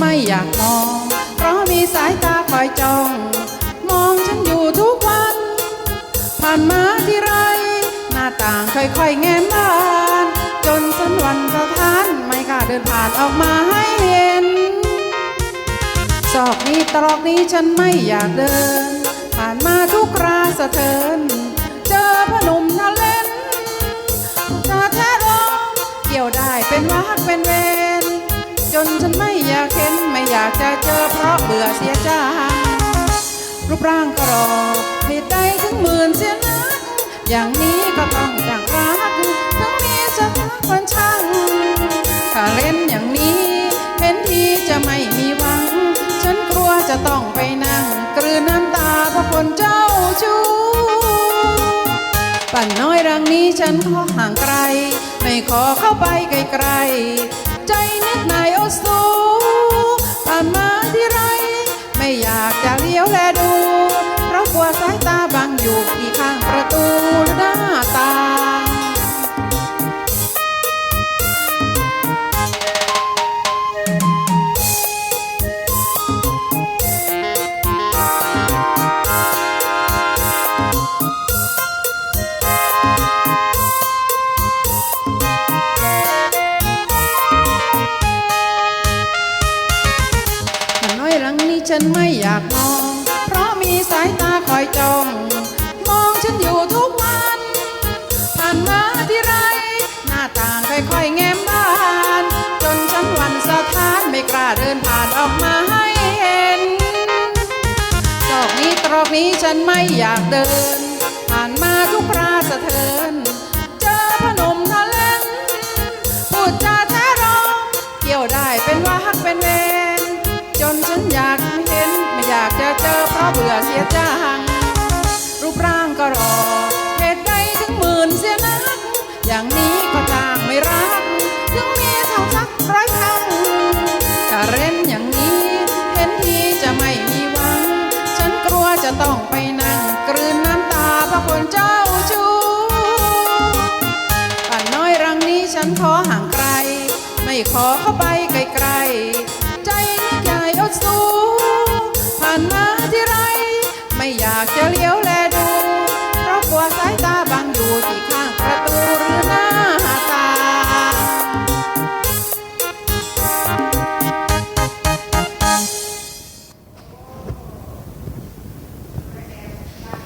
ไม่อยากมอง เพราะมีสายตาคอยจ้อง มองฉันอยู่ทุกวัน ผ่านมาที่ไร หน้าต่างค่อยๆแง้มบาน จนสันวันสะท้านไม่กล้าเดินผ่านออกมาให้เห็นซอกนี้ตรอกนี้ฉันไม่อยากเดิน ผ่านมาทุกราสะเทิน เจอพหนุ่มทะเลนตาแท้ร้องเกี่ยวได้เป็นวักเป็นเว จนฉันไม่อยากเห็นไม่อยากจะเจอเพราะเบื่อเสียจางรูปร่างกรอเหตุใดถึงหมื่นเสียนักอย่างนี้ก็ต้องจากรักถึงมีสักวันช่างถ้าเล่นอย่างนี้เห็นทีจะไม่มีหวัง ฉันกลัวจะต้องไปนั่งกลืนน้ำตาเพราะคนเจ้าชู้ปั่นน้อยรังนี้ฉันขอห่างไกล ไม่ขอเข้าไปไกลๆ ใจนิ ฉันไม่อยากมอง เพราะมีสายตาคอยจ้อง มองฉันอยู่ทุกวัน ผ่านมาที่ไร หน้าต่างค่อยๆแง้มบาน จนฉันหวันสะท้านไม่กล้าเดินผ่านออกมาให้เห็นตอกนี้ตรอกนี้ฉันไม่อยากเดิน ผ่านมาทุกราสะเทินเจอพนมทะเลนพูดจาแท้ร้องเกี่ยวได้เป็นว่าฮักเป็นเว จนฉันอยากเห็น ไม่อยากจะเจอเพราะเบื่อเสียจัง รูปร่างก็รอเหตุใดถึงหมื่นเสียนัก อย่างนี้ก็จางไม่รัก ถึงมีเท่าสักร้อยครั้งถ้าเล่นอย่างนี้เห็นทีจะไม่มีหวัง ฉันกลัวจะต้องไปนั่ง กลืนน้ำตาเพราะคนเจ้าชู้ป่านน้อยรังนี้ฉันขอห่างไกล ไม่ขอเข้าไป ทีไร ไม่อยากจะเลี้ยวแลดู เพราะกลัวสายตาบังอยู่ที่